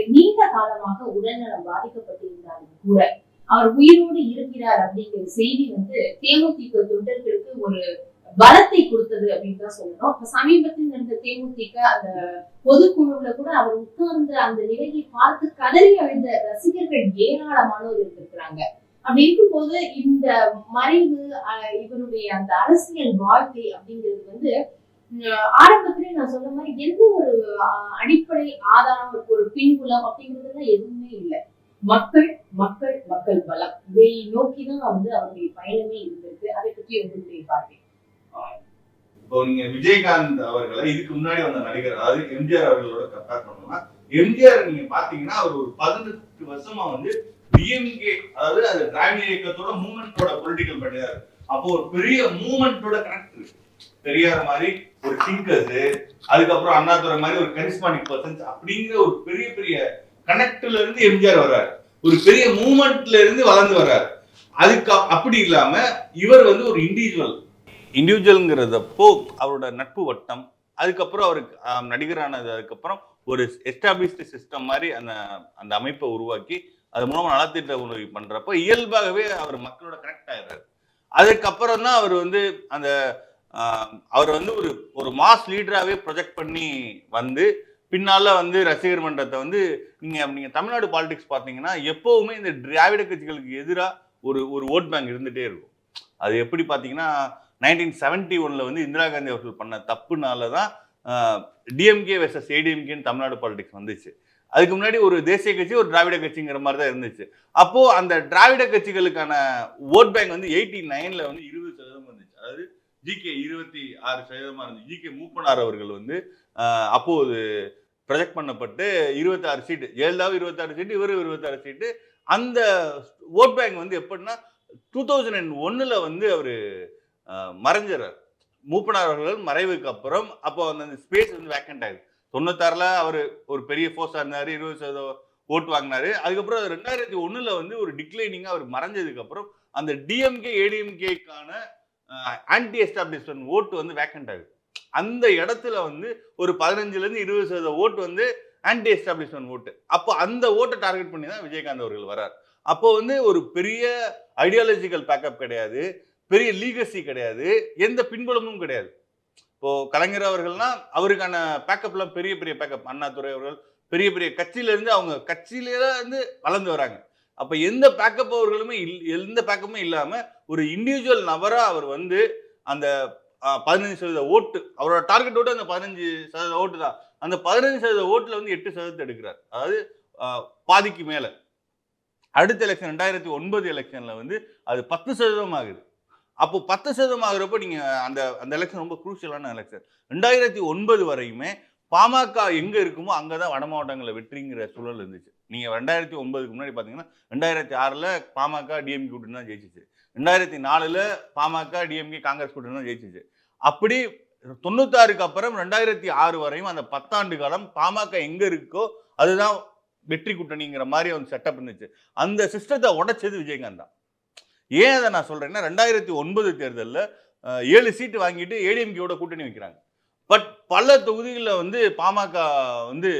அவர்களுக்கு நீண்ட காலமாக உடல்நலம் பாதிக்கப்பட்டிருந்தாலும் கூட அவர் உயிரோடு இருக்கிறார் அப்படிங்கிற செய்தி வந்து தேமுதிக தொண்டர்களுக்கு ஒரு பலத்தை கொடுத்தது அப்படின்னு தான் சொல்லணும். இப்ப சமீபத்தில் நடந்த தேமுதிக அந்த பொதுக்குழுவுல கூட அவர் உட்கார்ந்த அந்த நிலையை பார்த்து கதறி அழுத ரசிகர்கள் ஏராளமானோர் இருந்திருக்கிறாங்க. அப்படி இருக்கும்போது இந்த மறைவு அஹ், இவருடைய அந்த அரசியல் வாழ்க்கை அப்படிங்கிறது வந்து ஆரம்பத்துல நான் சொன்ன மாதிரி எந்த ஒரு அடிப்படை ஆதாரம் இருக்கு, ஒரு பின்புலம் அப்படிங்கிறதுலாம் எதுவுமே இல்லை. மக்கள் மக்கள் மக்கள் பலம். இதை நோக்கி தான் வந்து அவருடைய பயணமே இருந்திருக்கு. அதை பற்றி உங்களுடைய பார்வை. இப்போ நீங்க விஜயகாந்த் அவர்களை இதுக்கு முன்னாடி வந்த நடிகர் அதாவது எம்ஜிஆர் அவர்களோட கம்பேர் பண்ணோம்னா எம்ஜிஆர் நீங்க பாத்தீங்கன்னா அவர் ஒரு பதினெட்டு வருஷமா வந்து டிஎம்கே அதாவது அது திராவிட இயக்கத்தோட மூமெண்டோட பொலிட்டிக்கல் பண்ணியாரு அப்போ ஒரு பெரிய மூமெண்டோட கனெக்ட் பெரியார் மாதிரி ஒரு திங்கர்ஸ் அதுக்கப்புறம் அண்ணாதுரை மாதிரி ஒரு கரிஸ்மானிக் பர்சன்ஸ் அப்படிங்கிற ஒரு பெரிய பெரிய கனெக்ட்ல இருந்து எம்ஜிஆர் வர்றாரு. ஒரு பெரிய மூமெண்ட்ல இருந்து வளர்ந்து வர்றாரு. அதுக்கு அப்படி இல்லாம இவர் வந்து ஒரு இண்டிவிஜுவல் இண்டிவிஜுவல்ங்கிறதப்போ அவரோட நட்பு வட்டம் அதுக்கப்புறம் அவருக்கு நடிகரானது அதுக்கப்புறம் ஒரு எஸ்டாப்ளிஷ்டு சிஸ்டம் மாதிரி அந்த அந்த அமைப்பை உருவாக்கி அது மூலமா நலத்திட்ட உணவு பண்றப்ப இயல்பாகவே அவர் மக்களோட கனெக்ட் ஆயிடுறாரு. அதுக்கப்புறம் தான் அவர் வந்து அந்த அவர் வந்து ஒரு ஒரு மாஸ் லீடராகவே ப்ரொஜெக்ட் பண்ணி வந்து பின்னால் வந்து ரசிகர் மன்றத்தை வந்து நீங்கள் நீங்கள் தமிழ்நாடு பாலிடிக்ஸ் பார்த்தீங்கன்னா எப்போவுமே இந்த திராவிட கட்சிகளுக்கு எதிராக ஒரு ஒரு ஓட் பேங்க் இருந்துகிட்டே இருக்கும். அது எப்படி பார்த்தீங்கன்னா நைன்டீன் செவன்டி ஒன்ல வந்து இந்திரா காந்தி அவர்கள் பண்ண தப்புனால தான் டிஎம்கே வெர்சஸ் ஏடிஎம்கேன்னு தமிழ்நாடு பாலிடிக்ஸ் வந்துச்சு. அதுக்கு முன்னாடி ஒரு தேசிய கட்சி ஒரு திராவிட கட்சிங்கிற மாதிரி தான் இருந்துச்சு. அப்போது அந்த திராவிட கட்சிகளுக்கான ஓட் பேங்க் வந்து எயிட்டி நைனில் வந்து இருபது ஜிகே இருபத்தி ஆறு சதவீதமாக இருந்துச்சு ஜிகே மூப்பனார் அவர்கள் வந்து அப்போது ப்ரொஜெக்ட் பண்ணப்பட்டு இருபத்தாறு சீட்டு ஜெயலலிதாவும் இருபத்தாறு சீட்டு இவரு இருபத்தாறு சீட்டு. அந்த ஓட் பேங்க் வந்து எப்படின்னா டூ தௌசண்ட் அண்ட் ஒன்னில் வந்து அவர் மறைஞ்சிறார் மூப்பனார் அவர்கள் மறைவுக்கு அப்புறம் அப்போ அந்த ஸ்பேஸ் வந்து வேக்கண்ட் ஆகுது தொண்ணூத்தாறில் அவர் ஒரு பெரிய ஃபோர்ஸாக இருந்தார் இருபது சதவீதம் ஓட்டு வாங்கினாரு. அதுக்கப்புறம் ரெண்டாயிரத்தி ஒன்றில் வந்து ஒரு டிக்ளைனிங்காக அவர் மறைஞ்சதுக்கப்புறம் அந்த டிஎம்கே ஏடிஎம்கேக்கான ஆன்டி எஸ்டாப்ளிஷ்மெண்ட் ஓட்டு வந்து வேக்கண்ட் ஆகுது. அந்த இடத்துல வந்து ஒரு பதினஞ்சுலேருந்து இருபது சதவீத ஓட்டு வந்து ஆன்டி எஸ்டாப்ளிஷ்மெண்ட் ஓட்டு அப்போ அந்த ஓட்டை டார்கெட் பண்ணி தான் விஜயகாந்த் அவர்கள் வரார் அப்போ வந்து ஒரு பெரிய ஐடியாலஜிக்கல் பேக்கப் கிடையாது. பெரிய லீகசி கிடையாது. எந்த பின்புலமும் கிடையாது. இப்போ கலைஞர் அவர்கள்னா அவருக்கான பேக்கப்லாம் பெரிய பெரிய பேக்கப் அண்ணாதுரை அவர்கள் பெரிய பெரிய கட்சியிலேருந்து அவங்க கட்சியில இருந்து வளர்ந்து வராங்க. அப்போ எந்த பேக்கப் அவர்களுமே இல்- எந்த பேக்கப்புமே இல்லாமல் ஒரு இண்டிவிஜுவல் நபராக அவர் வந்து அந்த பதினஞ்சு சதவீத ஓட்டு அவரோட டார்கெட் ஓட்டு அந்த பதினஞ்சு சதவீத ஓட்டு தான். அந்த பதினஞ்சு சதவீத ஓட்டில் வந்து எட்டு சதவீதத்தை எடுக்கிறார். அதாவது பாதிக்கு மேலே. அடுத்த எலெக்ஷன் ரெண்டாயிரத்தி ஒன்பது எலெக்ஷனில் வந்து அது பத்து சதவீதம் ஆகுது. அப்போ பத்து சதவீதம் ஆகுறப்போ நீங்கள் அந்த அந்த எலெக்ஷன் ரொம்ப குரூஷியலான எலெக்ஷன் ரெண்டாயிரத்தி ஒன்பது வரையுமே பாமக எங்க இருக்குமோ அங்கே தான் வட மாவட்டங்களில் வெற்றிங்கிற சூழல் இருந்துச்சு. நீங்கள் ரெண்டாயிரத்தி ஒன்பதுக்கு முன்னாடி பார்த்தீங்கன்னா ரெண்டாயிரத்தி ஆறில் பாமக டிஎம்கே கூட்டணி தான் ஜெயிச்சிச்சு. ரெண்டாயிரத்தி நாலுல பாமக டிஎம்கே காங்கிரஸ் கூட்டணி தான் ஜெயிச்சிச்சு. அப்படி தொண்ணூத்தாறுக்கு அப்புறம் ரெண்டாயிரத்தி ஆறு வரையும் அந்த பத்தாண்டு காலம் பாமக எங்க இருக்கோ அதுதான் வெற்றி கூட்டணிங்கிற மாதிரி ஒரு செட்டப் இருந்துச்சு. அந்த சிஸ்டத்தை உடைச்சது விஜயகாந்த் தான். ஏன் அதை நான் சொல்றேன்னா ரெண்டாயிரத்தி ஒன்பது தேர்தலில் ஏழு சீட்டு வாங்கிட்டு ஏடிஎம்கேயோட கூட்டணி வைக்கிறாங்க. பட் பல தொகுதிகளில் வந்து பாமக வந்து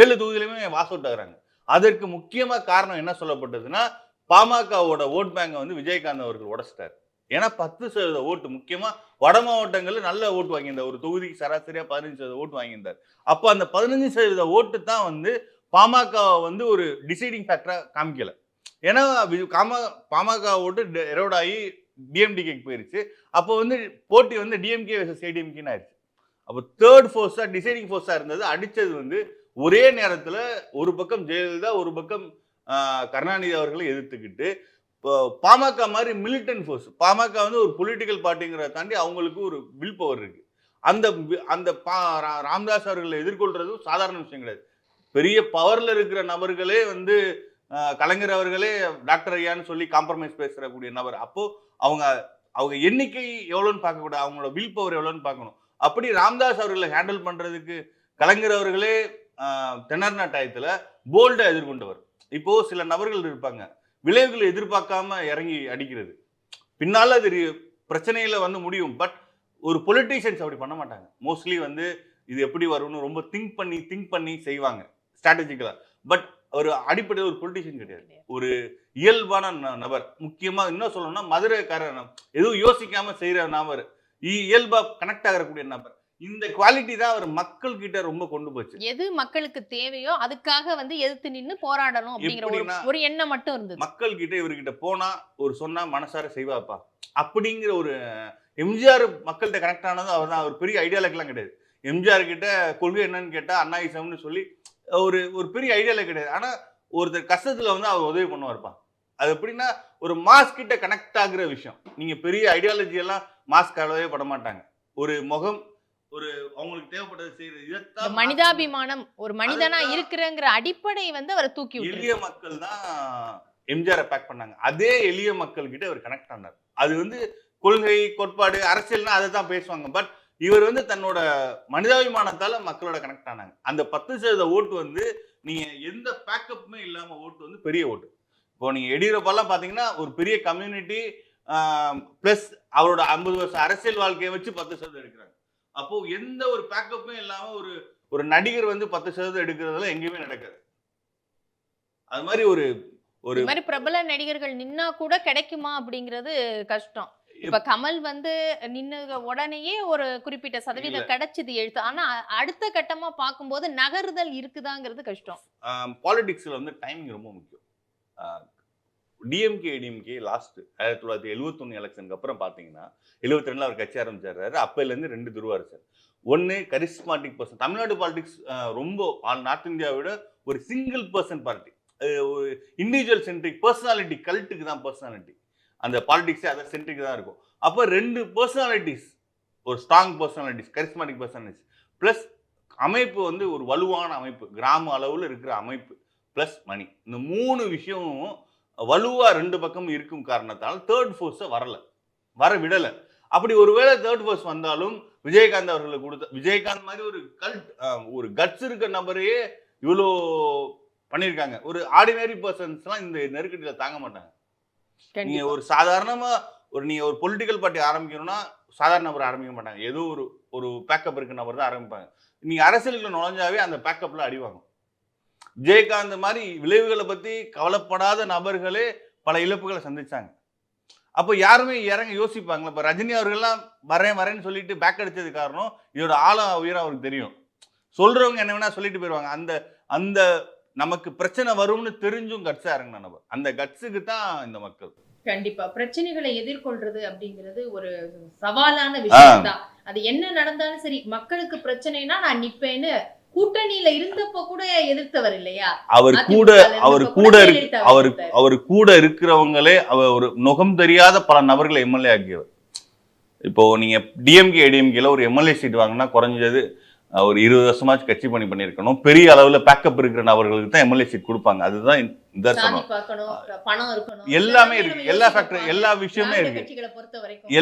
ஏழு தொகுதியிலுமே வாஸ் அவுட் ஆகுறாங்க. அதற்கு முக்கியமாக காரணம் என்ன சொல்லப்பட்டதுன்னா பாமகவோட ஓட் பேங்கை வந்து விஜயகாந்த் அவர்கள் உடச்சிட்டார். ஏன்னா பத்து சதவீத ஓட்டு முக்கியமாக வட மாவட்டங்களில் நல்ல ஓட்டு வாங்கியிருந்தார். ஒரு தொகுதிக்கு சராசரியாக பதினஞ்சு சதவீத ஓட்டு வாங்கியிருந்தார். அப்போ அந்த பதினஞ்சு சதவீத ஓட்டு தான் வந்து பாமக வந்து ஒரு டிசைடிங் ஃபேக்டராக காமிக்கலை. ஏன்னா காமா பாமக ஓட்டு எரோடாகி டிஎம்டிகேக்கு போயிருச்சு. அப்போ வந்து போட்டி வந்து டிஎம்கே வர்சஸ் ஏடிஎம்கேன்னு ஆயிடுச்சு. அப்போ தேர்ட் ஃபோர்ஸாக டிசைடிங் ஃபோர்ஸாக இருந்தது. அடித்தது வந்து ஒரே நேரத்தில் ஒரு பக்கம் ஜெயலலிதா ஒரு பக்கம் கருணாநிதி அவர்களை எதிர்த்துக்கிட்டு இப்போ பாமக மாதிரி மிலிட்டன்ட் ஃபோர்ஸ் பாமக வந்து ஒரு பொலிட்டிக்கல் பார்ட்டிங்கிறத தாண்டி அவங்களுக்கு ஒரு வில் பவர் இருக்குது அந்த அந்த பா- ரா- அவர்களை எதிர்கொள்றதும் சாதாரண விஷயம் கிடையாது. பெரிய பவரில் இருக்கிற நபர்களே வந்து கலைஞர் அவர்களே டாக்டர் ஐயான்னு சொல்லி காம்ப்ரமைஸ் பேசுகிறக்கூடிய நபர். அப்போது அவங்க அவங்க எண்ணிக்கை எவ்வளோன்னு பார்க்கக்கூடாது. அவங்களோட வில் பவர் எவ்வளோன்னு பார்க்கணும். அப்படி ராம்தாஸ் அவர்களை ஹேண்டில் பண்றதுக்கு கலைஞர் அவர்களே ஆஹ், தென்னார்னா டயத்துல எதிர்கொண்டவர். இப்போது சில நபர்கள் இருப்பாங்க. விளைவுகளை எதிர்பார்க்காம இறங்கி அடிக்கிறது. பின்னால அது பிரச்சனையில் பிரச்சனையில வந்து முடியும். பட் ஒரு பொலிட்டீஷியன்ஸ் அப்படி பண்ண மாட்டாங்க. மோஸ்ட்லி வந்து இது எப்படி வரும்னு ரொம்ப திங்க் பண்ணி திங்க் பண்ணி செய்வாங்க. ஸ்ட்ராட்டஜிக்கலா பட் ஒரு அடிப்படையில் ஒரு பொலிட்டிஷியன் கிடையாது. ஒரு இயல்பான ந- நபர். முக்கியமாக இன்னும் சொல்லணும்னா மதுரைக்காரர் எதுவும் யோசிக்காமல் செய்கிற நபர். இ- இயல்பா கனெக்ட் ஆகக்கூடிய நபர். இந்த குவாலிட்டி தான் அவர் மக்கள் கிட்ட ரொம்ப கொண்டு போச்சு. எது மக்களுக்கு தேவையோ அதுக்காக வந்து எதிர்த்து நின்னு போராடணும் அப்படிங்கிற ஒரு எண்ணம் மட்டும் இருந்தது. மக்கள் கிட்ட இவர்கிட்ட போனா ஒரு சொன்னா மனசார செய்வாப்பா. அப்படிங்கிற ஒரு எம்ஜிஆர் மக்கள்கிட்ட கனெக்ட் ஆனது அவர் தான். அவர் பெரிய ஐடியாலக்கெல்லாம் கிடையாது. எம்ஜிஆர் கிட்ட கொள்கை என்னன்னு கேட்டா அண்ணாயிசம்னு சொல்லி ஒரு ஒரு பெரிய ஐடியால கிடையாது. ஆனா ஒருத்தர் கஷ்டத்துல வந்து அவர் உதவி பண்ணுவார்ப்பா. அது எப்படின்னா ஒரு மாஸ் கிட்ட கனெக்ட் ஆகுற விஷயம். நீங்க பெரிய ஐடியாலஜி எல்லாம் மாஸ் கலவே பட மாட்டாங்க ஒரு முகம் ஒரு அவங்களுக்கு தேவைப்பட்டது செய்யறது மனிதாபிமானம் ஒரு மனிதனா. இருக்கிறங்கிற அடிப்படை வந்து அவரை தூக்கி எளிய மக்கள் தான் எம்ஜிஆரை பேக் பண்ணாங்க. அதே எளிய மக்கள் கிட்ட அவர் கனெக்ட் ஆனார். அது வந்து கொள்கை கோட்பாடு அரசியல்னா அதை தான் பேசுவாங்க. பட் இவர் வந்து தன்னோட மனிதாபிமானத்தால மக்களோட கனெக்ட் ஆனாங்க. அந்த பத்து சதவீத ஓட்டு வந்து நீங்க எந்த பேக்கப்புமே இல்லாம ஓட்டு வந்து பெரிய ஓட்டு. இப்போ நீங்க எடியூரப்பாலாம் பாத்தீங்கன்னா ஒரு பெரிய கம்யூனிட்டி பிளஸ் அவரோட ஐம்பது வருஷம் அரசியல் வாழ்க்கையை வச்சு பத்து சதவீதம் எடுக்கிறாங்க. அப்போ எந்த ஒரு பேக்கப்புமே இல்லாம ஒரு ஒரு நடிகர் வந்து பத்து சதவீதம் எடுக்கிறதுல எங்கேயுமே நடக்காது. அது மாதிரி ஒரு ஒரு மாதிரி பிரபல நடிகர்கள் நின்னா கூட கிடைக்குமா அப்படிங்கிறது கஷ்டம். இப்ப கமல் வந்து நின்னு உடனேயே ஒரு குறிப்பிட்ட சதவீதம் கிடைச்சது எழுத்து. ஆனா அடுத்த கட்டமா பார்க்கும்போது நகருதல் இருக்குதாங்கிறது கஷ்டம். பாலிடிக்ஸில் வந்து டைமிங் ரொம்ப முக்கியம். டிஎம்கே டிஎம்கே லாஸ்ட் ஆயிரத்தி தொள்ளாயிரத்தி எழுபத்தொன்னு எலெக்ஷனுக்கு அப்புறம் பார்த்தீங்கன்னா எழுபத்தி ரெண்டில் அவர் கட்சி ஆரம்பிச்சாரு அப்போலேருந்து ரெண்டு துருவாரு சார் ஒன்று கரிஸ்மாட்டிக் பர்சன் தமிழ்நாடு பாலிடிக்ஸ் ரொம்ப நார்த் இந்தியாவோட ஒரு சிங்கிள் பர்சன் பார்ட்டி ஒரு இண்டிவிஜுவல் சென்ட்ரிக் பர்சனாலிட்டி கல்ட்டுக்கு தான் பர்சனாலிட்டி அந்த பாலிடிக்ஸே அதை சென்ட்ரிக் தான் இருக்கும். அப்போ ரெண்டு பர்சனாலிட்டிஸ் ஒரு strong personalities charismatic personalities plus அமைப்பு வந்து ஒரு வலுவான அமைப்பு கிராம அளவில் இருக்கிற அமைப்பு ப்ளஸ் மணி இந்த மூணு விஷயமும் வலுவாக ரெண்டு பக்கம் இருக்கும் காரணத்தால் தேர்ட் ஃபோர்ஸை வரல. வர விடலை அப்படி ஒருவேளை தேர்ட் ஃபோர்ஸ் வந்தாலும் விஜயகாந்த் அவர்களுக்கு கொடுத்த விஜயகாந்த் மாதிரி ஒரு கல்ட் ஒரு கட்ஸ் இருக்க நபரையே இவ்வளோ பண்ணியிருக்காங்க. ஒரு ஆர்டினரி பர்சன்ஸ்லாம் இந்த நெருக்கடியில் தாங்க மாட்டாங்க. நீங்க. ஒரு சாதாரணமா ஒரு நீங்க ஒரு பொலிட்டிக்கல் பார்ட்டி ஆரம்பிக்கணும்னா சாதாரண நபர் ஆரம்பிக்க மாட்டாங்க. ஏதோ ஒரு ஒரு பேக்கப் இருக்க நபர் தான் ஆரம்பிப்பாங்க. நீங்க அரசியலுக்குள்ள நுழைஞ்சாவே அந்த பேக்கப்ல அடிவாங்க ஜெயகாந்த் மாதிரி விளைவுகளை பத்தி கவலைப்படாத நபர்களே பல இழப்புகளை சந்திச்சாங்க. அப்போ யாருமே இறங்க யோசிப்பாங்களா? இப்போ ரஜினி அவர்கள்லாம் வரேன் வரேன்னு சொல்லிட்டு பேக் அடிச்சது காரணம் இதோட ஆழம் உயரம் அவருக்கு தெரியும். சொல்றவங்க என்ன வேணா சொல்லிட்டு போயிடுவாங்க அந்த அந்த நமக்கு பிரச்சனை வரும்னு தெரிஞ்சும் கட்ஸா இறங்கின நபர். அந்த கட்ஸுக்கு தான் இந்த மக்கள். கண்டிப்பா. பிரச்சனைகளை எதிர்கொள்றது அப்படிங்கிறது ஒரு சவாலான விஷயம் தான் அது என்ன நடந்தாலும் சரி மக்களுக்கு பிரச்சனைனா நான் நிப்பேன்னு கூட்டணியில இருந்தப்ப கூட எதிர்த்தவர் இல்லையா? அவர் கூட அவர் கூட அவர். அவர் கூட இருக்கிறவங்களே அவர் ஒரு நுகம் தெரியாத பல நபர்களை எம்எல்ஏ ஆக்கியவர். இப்போ நீங்க டிஎம்கே ஏடிஎம்கேல ஒரு எம்எல்ஏ சீட் வாங்கினா குறைஞ்சது ஒரு இருபது வருஷமாச்சு கட்சி பணி பண்ணியிருக்கணும். பெரிய அளவுல பேக்கப் இருக்கிற நபர்களுக்கு தான் எம்எல்ஏ சீட் கொடுப்பாங்க. அதுதான் இருக்கணும். எல்லாமே இருக்கு. எல்லா. ஃபேக்டர் எல்லா விஷயமே இருக்கு.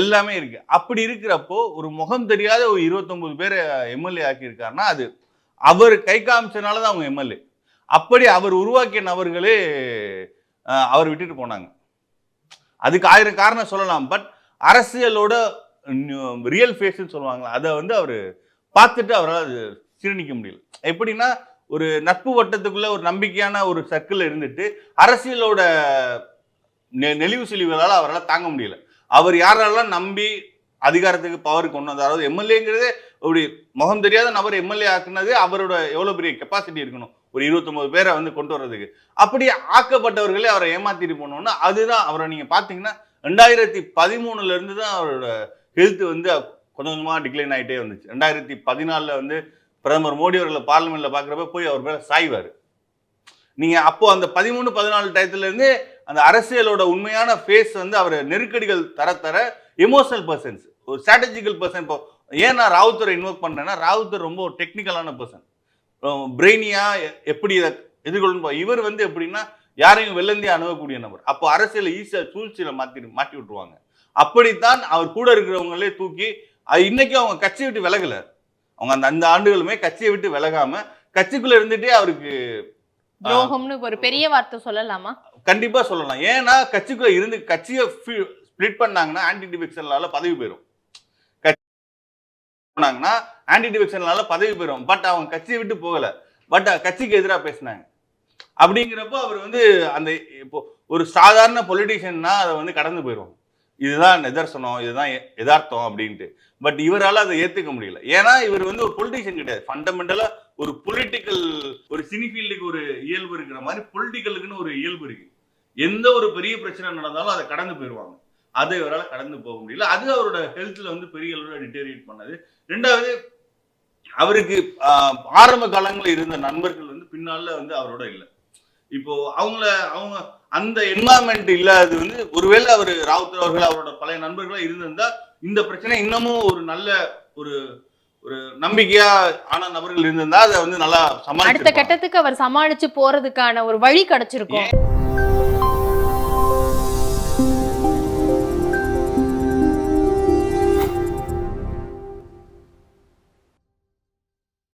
எல்லாமே இருக்கு. அப்படி இருக்கிறப்போ ஒரு முகம் தெரியாத ஒரு இருபத்தொன்பது பேரை எம்எல்ஏ ஆக்கியிருக்காருன்னா அது அவர் கை காமிச்சனால தான் அவங்க எம்எல்ஏ அப்படி அவர் உருவாக்கிய நபர்களே அவர் விட்டுட்டு போனாங்க. அதுக்கு ஆயிரம் காரணம் சொல்லலாம். பட் அரசியலோட ரியல் ஃபேஸ்ன்னு சொல்லுவாங்களா அதை வந்து அவர் பார்த்துட்டு அவரால் அது சீரணிக்க முடியல. எப்படின்னா ஒரு நட்பு வட்டத்துக்குள்ள ஒரு நம்பிக்கையான ஒரு சர்க்கிள் இருந்துட்டு அரசியலோட நெ- நெளிவு செழிவுகளால் அவரால் தாங்க முடியல. அவர் யாரெல்லாம் நம்பி அதிகாரத்துக்கு பவருக்கு கொண்டு வந்தார். அதாவது எம்எல்ஏங்கிறதே அப்படி முகம் தெரியாத நபர் எம்எல்ஏ ஆக்குனது அவரோட எவ்வளோ பெரிய கெப்பாசிட்டி இருக்கணும்? ஒரு இருபத்தொம்போது பேரை வந்து கொண்டு வர்றதுக்கு. அப்படி ஆக்கப்பட்டவர்களே அவரை ஏமாத்திட்டு போனோம்னா அதுதான் அவரை நீங்கள் பார்த்தீங்கன்னா ரெண்டாயிரத்தி பதிமூணுல இருந்து தான் அவரோட ஹெல்த் வந்து கொஞ்சம் கொஞ்சமாக டிக்ளைன் ஆகிட்டே வந்துச்சு. ரெண்டாயிரத்தி பதினாலில் வந்து பிரதமர் மோடி அவர்களை பார்லிமெண்ட்டில் பார்க்குறப்ப போய் அவர் மேலே சாய்வார். நீங்கள் அப்போது அந்த பதிமூணு பதினாலு டயத்துலேருந்து அந்த அரசியலோட உண்மையான ஃபேஸ் வந்து அவர் நெருக்கடிகள் தர தர எமோஷனல் பர்சன்ஸ் ஒரு ஸ்ட்ராட்டஜிக்கல் பர்சன் இப்போ ஏன் நான் ராவுத்தரை இன்வோக் பண்ணேன்னா ராவுத்தர் ரொம்ப ஒரு டெக்னிக்கலான பர்சன் பிரெயினியா எப்படி இதை எதிர்கொள்ளும் இவர் வந்து எப்படின்னா யாரையும் வெள்ளந்தி அணுகக்கூடிய நபர். அப்போ அரசியலை ஈஸியா சூழ்ச்சியில மாற்றி மாட்டி விட்டுருவாங்க. அப்படித்தான் அவர் கூட இருக்கிறவங்களே தூக்கி அது இன்னைக்கு அவங்க கட்சியை விட்டு விலகல. அவங்க அந்த அந்த ஆண்டுகளுமே கட்சியை விட்டு விலகாம கட்சிக்குள்ள இருந்துட்டே அவருக்கு துரோகம்னு ஒரு பெரிய வார்த்தை சொல்லலாமா? கண்டிப்பாக சொல்லலாம். ஏன்னா கட்சிக்குள்ள இருந்து கட்சியை ஸ்பிளிட் பண்ணாங்கன்னா ஆன்டி டிஃபெக்ஷனால பதவி போயிடும் கட்சி பண்ணாங்கன்னா ஆன்டி டிஃபெக்ஷனால பதவி போயிடும் பட் அவங்க கட்சியை விட்டு போகலை. பட் கட்சிக்கு எதிராக பேசினாங்க. அப்படிங்கிறப்போ அவர் வந்து அந்த இப்போ ஒரு சாதாரண பொலிட்டிஷியன்னா அதை வந்து கடந்து போயிடும் இதுதான் நிதர்சனம் இதுதான் எதார்த்தம் அப்படின்ட்டு. பட் இவரால் அதை ஏற்றுக்க முடியல. ஏன்னா இவர் வந்து ஒரு பொலிட்டிஷியன் கிடையாது. ஃபண்டமெண்டலாக ஒரு பொலிட்டிக்கல் ஒரு சினிஃபீல்டுக்கு ஒரு இயல்பு இருக்கிற மாதிரி பொலிட்டிக்கலுக்குன்னு ஒரு இயல்பு இருக்குது எந்த ஒரு பெரிய பிரச்சனை நடந்தாலும் அதை கடந்து போயிடுவாங்க. அதை இவரால் கடந்து போக முடியல. அது அவரோட ஹெல்த்ல வந்து பெரிய அளவில் டிட்டேரியேட் பண்ணது. ரெண்டாவது அவருக்கு ஆரம்ப காலங்களில் இருந்த நண்பர்கள் வந்து பின்னால வந்து அவரோட இல்லை. இப்போ அவங்கள அவங்க அந்த என்வாயன்மெண்ட் இல்லாதது வந்து ஒருவேளை அவர் ராவுத்தர் அவர்கள் அவரோட பழைய நண்பர்களா இருந்திருந்தா இந்த பிரச்சனை இன்னமும் ஒரு நல்ல ஒரு ஒரு நம்பிக்கையா ஆன நபர்கள் இருந்திருந்தா அதை வந்து நல்லா அடுத்த சமாளிச்சிருப்பாங்க கட்டத்துக்கு அவர் சமாளிச்சு போறதுக்கான ஒரு வழி கிடைச்சிருக்கும்.